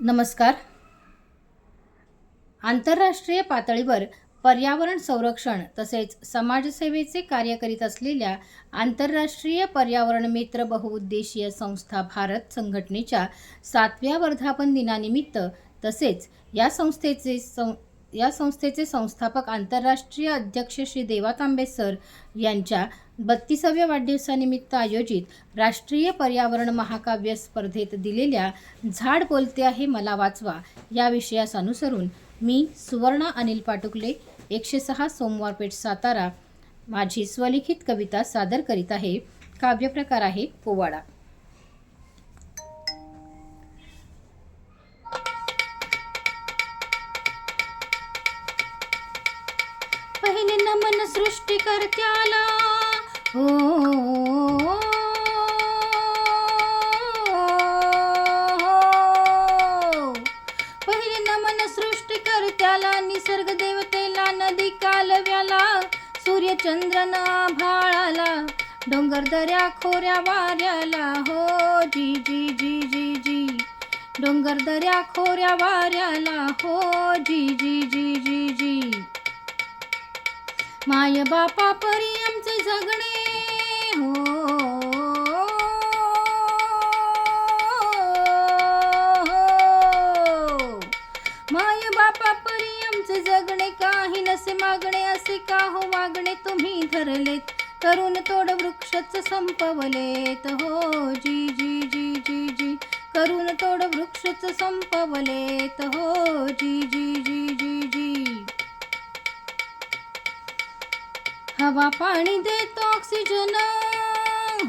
नमस्कार. आंतरराष्ट्रीय पातळीवर पर्यावरण संरक्षण तसेच समाजसेवेचे कार्य करीत असलेल्या आंतरराष्ट्रीय पर्यावरण मित्र बहुउद्देशीय संस्था भारत संघटनेच्या सातव्या वर्धापन दिनानिमित्त तसेच या संस्थेचे सं या संस्थेचे संस्थापक आंतरराष्ट्रीय अध्यक्ष श्री देवा तांबे सर यांच्या बत्तीसाव्या वाढदिवसानिमित्त आयोजित राष्ट्रीय पर्यावरण महाकाव्य स्पर्धेत दिलेल्या झाड बोलते आहे मला वाचवा या विषयास अनुसरून मी सुवर्णा अनिल पाटुकले एकशे सहा सोमवारपेठ सातारा माझी स्वलिखित कविता सादर करीत आहे. काव्यप्रकार आहे पोवाडा. सृष्टिकर्त्याला हो पहिले नमन सृष्टीकर्त्याला निसर्ग देवतेला नदी कालव्याला सूर्यचंद्रना भाळाला आभाळाला डोंगर दऱ्या खोऱ्या वाऱ्याला हो जी जी जी जी जी डोंगर दऱ्या खोऱ्या वाऱ्याला हो जी जी जी जी जी माय बापा परी आमचे जगणे हो. माय बापा परी आमचे जगणे काही नसे मागणे असे का हो वागणे तुम्ही धरलेत करून तोड वृक्षच संपवलेत. हो जी जी जी जी जी. करून तोड वृक्षच संपवलेत. हो जी जी हवा पाणी देतो ऑक्सिजन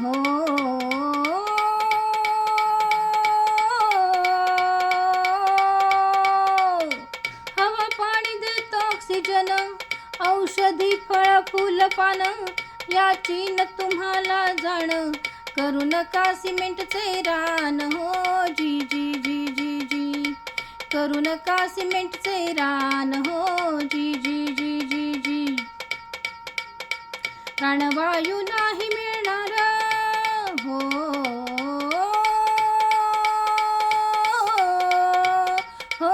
हो. हवा पाणी देतो ऑक्सिजन औषधी फळ फुल पान याची न तुम्हाला जाण. करू नका सिमेंटचे रान. हो जी जी जी जी जी. करू नका सिमेंटचे रान. हो जी जी जी जी जी. प्राणवायू नाही मिळणार. हो. हो.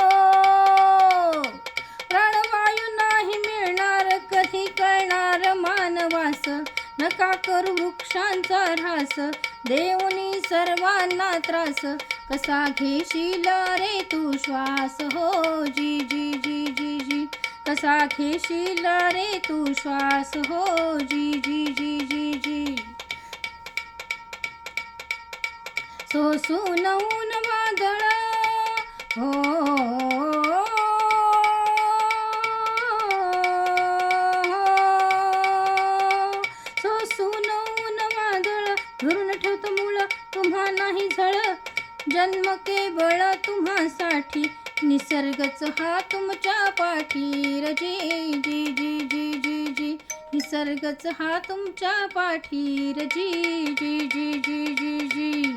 प्राणवायू नाही मिळणार कधी करणार मानवास? नका करू वृक्षांचा ऱ्हास. देऊनी सर्वांना त्रास. कसा घेशील रे तू श्वास? हो जी जी जी जी. कसा घेशील रे तू श्वास. हो जी जी जी जी जी. सोसून ऊन वादळ. हो. सोसून ऊन वादळ. धरून ठेवतो मुळ तुम्हा नाही झळ. जन्म केवळ तुम्हासाठी. निसर्गच हा तुमच्या पाठीर. जी जी जी जी जी जी. निसर्गच हा तुमच्या पाठीर. जी जी जी जी जी जी.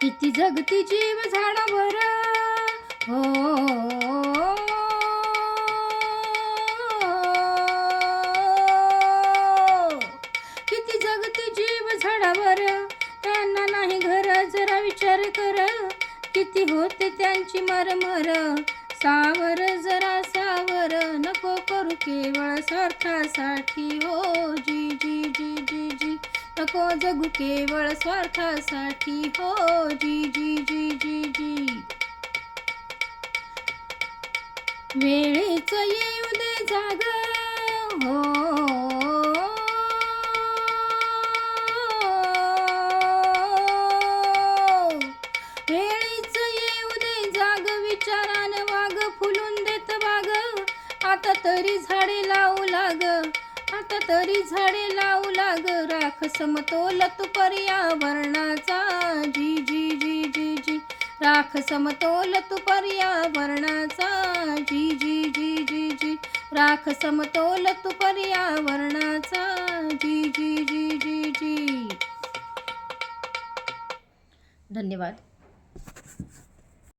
किती जगती जीव झाडावर हो. हो, हो. किती होते त्यांची मरमर. सावर जरा सावर नको करू केवळ स्वार्थासाठी. हो जी जी जी जी जी. नको जगू केवळ स्वार्थासाठी. हो जी जी जी जी जी. वेळेच येऊ दे जाग. हो. आता तरी झाडे लावू लाग आता तरी झाडे लावू लाग. राख समतोल तू पर्यावरणाचा जी जी जी जी जी. राख समतोल तू पर्यावरणाचा जी जी जी जी जी. राख समतोल तू पर्यावरणाचा जी जी जी जी जी. धन्यवाद.